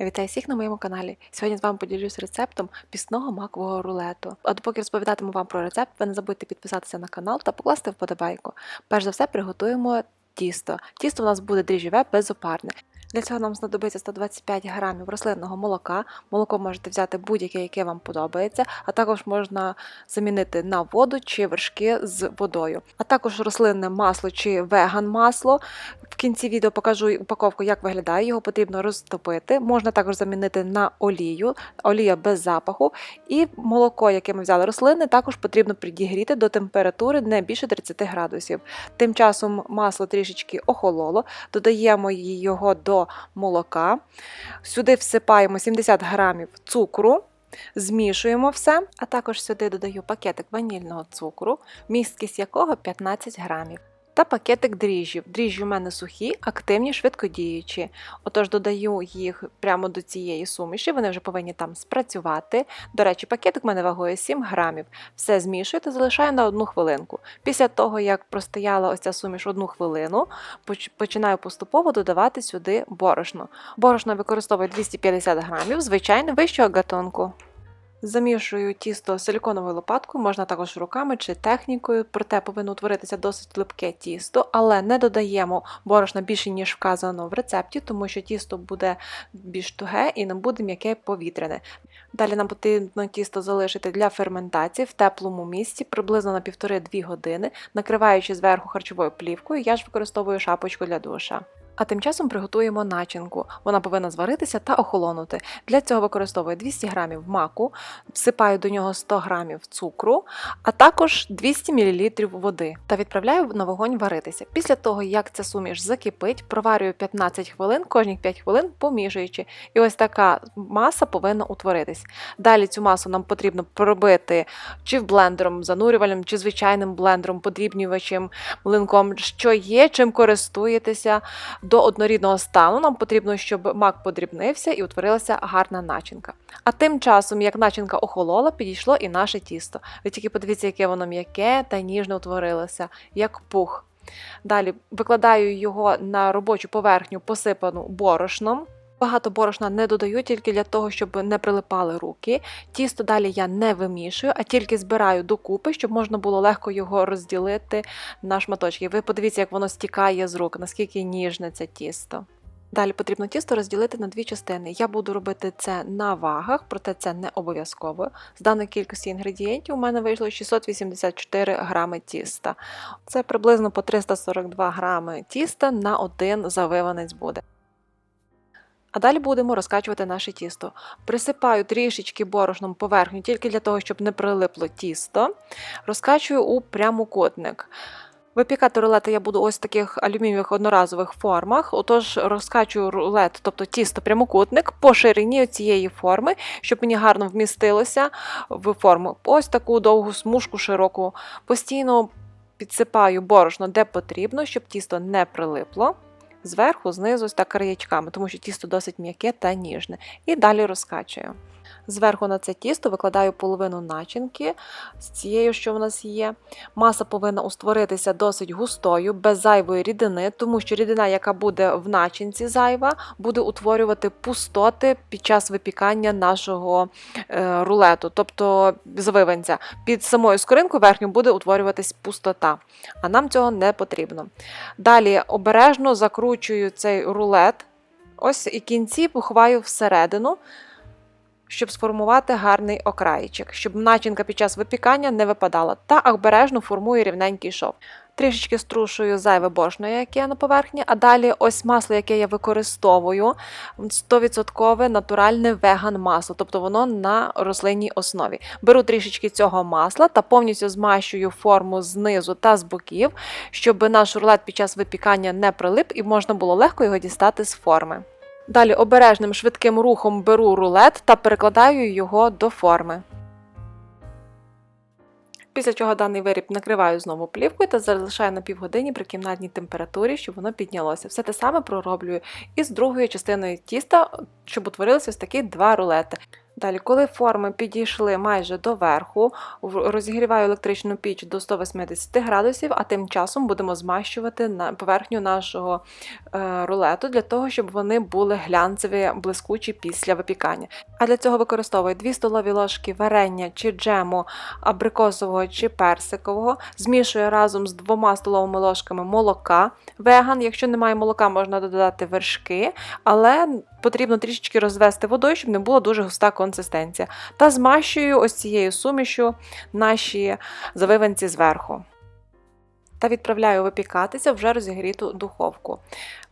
Вітаю всіх на моєму каналі. Сьогодні з вами поділюсь рецептом пісного макового рулету. А допоки розповідатиму вам про рецепт, ви не забудьте підписатися на канал та покласти вподобайку. Перш за все, приготуємо тісто. Тісто у нас буде дріжджове безопарне. Для цього нам знадобиться 125 грамів рослинного молока. Молоко можете взяти будь-яке, яке вам подобається, а також можна замінити на воду чи вершки з водою. А також рослинне масло чи веган масло. В кінці відео покажу упаковку, як виглядає. Його потрібно розтопити. Можна також замінити на олію, олія без запаху. І молоко, яке ми взяли рослинне, також потрібно підігріти до температури не більше 30 градусів. Тим часом масло трішечки охололо, додаємо його до молока. Сюди всипаємо 70 грамів цукру. Змішуємо все, а також сюди додаю пакетик ванільного цукру, місткість якого 15 грамів. Та пакетик дріжджів. Дріжджі у мене сухі, активні, швидкодіючі. Отож, додаю їх прямо до цієї суміші, вони вже повинні там спрацювати. До речі, пакетик у мене вагою 7 грамів. Все змішую та залишаю на одну хвилинку. Після того, як простояла ось ця суміш одну хвилину, починаю поступово додавати сюди борошно. Борошно використовую 250 грамів, звичайне вищого гатунку. Замішую тісто силіконовою лопаткою, можна також руками чи технікою, проте повинно утворитися досить липке тісто, але не додаємо борошна більше, ніж вказано в рецепті, тому що тісто буде більш туге і не буде м'яке повітряне. Далі нам потрібно тісто залишити для ферментації в теплому місці приблизно на 1,5-2 години, накриваючи зверху харчовою плівкою, я ж використовую шапочку для душа. А тим часом приготуємо начинку. Вона повинна зваритися та охолонути. Для цього використовую 200 г маку, всипаю до нього 100 г цукру, а також 200 мл води та відправляю на вогонь варитися. Після того, як ця суміш закипить, проварюю 15 хвилин, кожні 5 хвилин помішуючи. І ось така маса повинна утворитись. Далі цю масу нам потрібно пробити чи в блендером, занурювальним, чи звичайним блендером, подрібнювачем, млинком, що є, чим користуєтеся до однорідного стану нам потрібно, щоб мак подрібнився і утворилася гарна начинка. А тим часом, як начинка охолола, підійшло і наше тісто. Ви тільки подивіться, яке воно м'яке та ніжно утворилося, як пух. Далі викладаю його на робочу поверхню, посипану борошном. Багато борошна не додаю тільки для того, щоб не прилипали руки. Тісто далі я не вимішую, а тільки збираю докупи, щоб можна було легко його розділити на шматочки. Ви подивіться, як воно стікає з рук, наскільки ніжне це тісто. Далі потрібно тісто розділити на дві частини. Я буду робити це на вагах, проте це не обов'язково. З даної кількості інгредієнтів у мене вийшло 684 грами тіста. Це приблизно по 342 грами тіста на один завиванець буде. А далі будемо розкачувати наше тісто. Присипаю трішечки борошном поверхню тільки для того, щоб не прилипло тісто. Розкачую у прямокутник. Випікати рулети я буду ось в таких алюмінієвих одноразових формах. Отож, розкачую рулет, тобто тісто прямокутник по ширині цієї форми, щоб мені гарно вмістилося в форму. Ось таку довгу смужку широку. Постійно підсипаю борошно де потрібно, щоб тісто не прилипло. Зверху, знизу, та краєчками, тому що тісто досить м'яке та ніжне. І далі розкачую. Зверху на це тісто викладаю половину начинки з цією, що в нас є. Маса повинна устворитися досить густою, без зайвої рідини, тому що рідина, яка буде в начинці зайва, буде утворювати пустоти під час випікання нашого е, рулету, тобто завиванця. Під самою скоринкою верхню буде утворюватись пустота, а нам цього не потрібно. Далі обережно закручую цей рулет, ось і кінці поховаю всередину щоб сформувати гарний окраїчик, щоб начинка під час випікання не випадала, та обережно формую рівненький шов. Трішечки струшую зайве борошно, яке на поверхні, а далі ось масло, яке я використовую, 100% натуральне веган масло, тобто воно на рослинній основі. Беру трішечки цього масла та повністю змащую форму знизу та з боків, щоб наш рулет під час випікання не прилип і можна було легко його дістати з форми. Далі обережним швидким рухом беру рулет та перекладаю його до форми. Після чого даний виріб накриваю знову плівкою та залишаю на півгодині при кімнатній температурі, щоб воно піднялося. Все те саме пророблюю і з другою частиною тіста, щоб утворилися ось такі два рулети. Далі, коли форми підійшли майже до верху, розігріваю електричну піч до 180 градусів, а тим часом будемо змащувати поверхню нашого е, рулету для того, щоб вони були глянцеві, блискучі після випікання. А для цього використовую 2 столові ложки варення чи джему абрикосового чи персикового, змішую разом з двома столовими ложками молока. Веган, якщо немає молока, можна додати вершки, але потрібно трішечки розвести водою, щоб не була дуже густа консистенція. Та змащую ось цією сумішю наші завиванці зверху. Та відправляю випікатися вже розігріту духовку.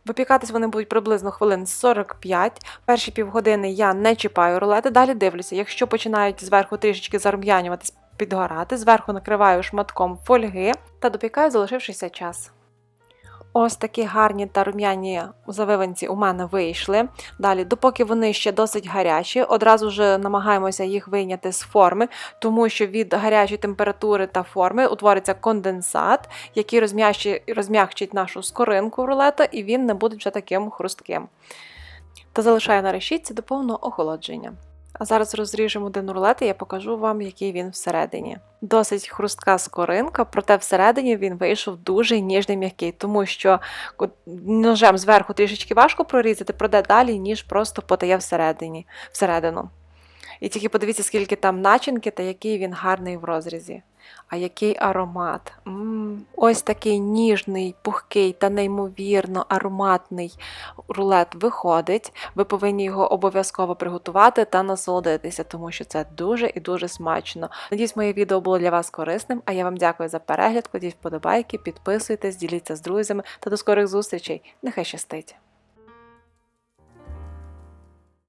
Випікатись вони будуть приблизно хвилин 45. Перші півгодини я не чіпаю рулети, далі дивлюся. Якщо починають зверху трішечки зарум'янюватись, підгорати, зверху накриваю шматком фольги та допікаю залишившийся час. Ось такі гарні та рум'яні завиванці у мене вийшли. Далі, допоки вони ще досить гарячі, одразу ж намагаємося їх вийняти з форми, тому що від гарячої температури та форми утвориться конденсат, який розм'якчить нашу скоринку рулета, і він не буде вже таким хрустким. Та залишаю на решітці до повного охолодження. А зараз розріжемо один рулет і я покажу вам, який він всередині. Досить хрустка скоринка, проте всередині він вийшов дуже ніжний м'який, тому що ножем зверху трішечки важко прорізати, проте далі ніж просто подає всередині, всередину. І тільки подивіться, скільки там начинки та який він гарний в розрізі. А який аромат. м Ось такий ніжний, пухкий та неймовірно ароматний рулет виходить. Ви повинні його обов'язково приготувати та насолодитися, тому що це дуже і дуже смачно. Надіюсь, моє відео було для вас корисним, а я вам дякую за перегляд. Кладіть вподобайки, підписуйтесь, діліться з друзями та до скорих зустрічей. Нехай щастить!